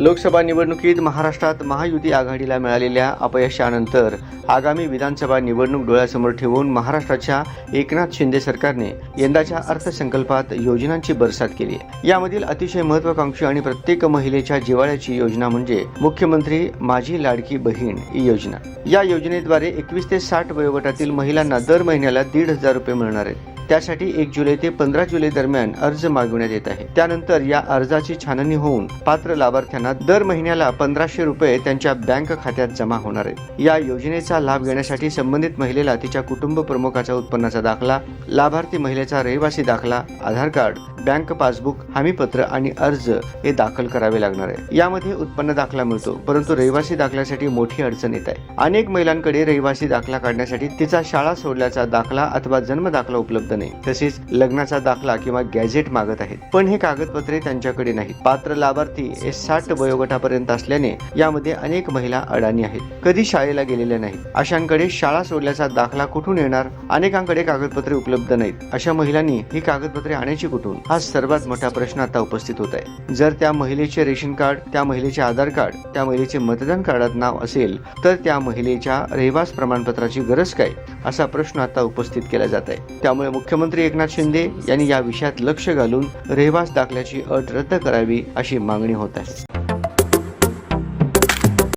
लोकसभा निवडणुकीत महाराष्ट्रात महायुती आघाडीला मिळालेल्या अपयशानंतर आगामी विधानसभा निवडणूक डोळ्यासमोर ठेवून महाराष्ट्राच्या एकनाथ शिंदे सरकारने यंदाच्या अर्थसंकल्पात योजनांची बरसात केली यामधील अतिशय महत्वाकांक्षी आणि प्रत्येक महिलेच्या जिवाळ्याची योजना म्हणजे मुख्यमंत्री माझी लाडकी बहीण ही योजना. या योजनेद्वारे एकवीस ते साठ वयोगटातील महिलांना दर महिन्याला दीड हजार रुपये मिळणार आहेत. त्यासाठी एक जुलै ते पंधरा जुलै दरम्यान अर्ज मागविण्यात येत आहे. त्यानंतर या अर्जाची छाननी होऊन पात्र लाभार्थ्यांना दर महिन्याला पंधराशे रुपये त्यांच्या बँक खात्यात जमा होणार आहे. या योजनेचा लाभ घेण्यासाठी संबंधित महिलेला तिच्या कुटुंब प्रमुखाचा उत्पन्नाचा दाखला लाभार्थी महिलेचा रहिवासी दाखला आधार कार्ड बँक पासबुक हमीपत्र आणि अर्ज हे दाखल करावे लागणार आहे. यामध्ये उत्पन्न दाखला मिळतो परंतु रहिवासी दाखल्यासाठी मोठी अडचण येत आहे. अनेक महिलांकडे रहिवासी दाखला काढण्यासाठी तिचा शाळा सोडल्याचा दाखला अथवा जन्म दाखला उपलब्ध नाही तसेच लग्नाचा दाखला किंवा गॅझेट मागत आहेत. पण हे कागदपत्रे त्यांच्याकडे नाहीत. पात्र लाभार्थी हे साठ वयोगटापर्यंत असल्याने यामध्ये अनेक महिला अडाणी आहेत. कधी शाळेला गेलेल्या नाहीत. अशांकडे शाळा सोडल्याचा दाखला कुठून येणार? अनेकांकडे कागदपत्रे उपलब्ध नाहीत. अशा महिलांनी ही कागदपत्रे आणायची कुठून? हा सर्वात मोठा प्रश्न आता उपस्थित होत आहे. जर त्या महिलेचे रेशन कार्ड त्या महिलेचे आधार कार्ड त्या महिलेचे मतदान कार्डात नाव असेल तर त्या महिलेच्या रहिवास प्रमाणपत्राची गरज काय? असा प्रश्न आता उपस्थित केला जात आहे. त्यामुळे मुख्यमंत्री एकनाथ शिंदे यांनी या विषयात लक्ष घालून रहिवास दाखल्याची अट रद्द करावी अशी मागणी होत आहे.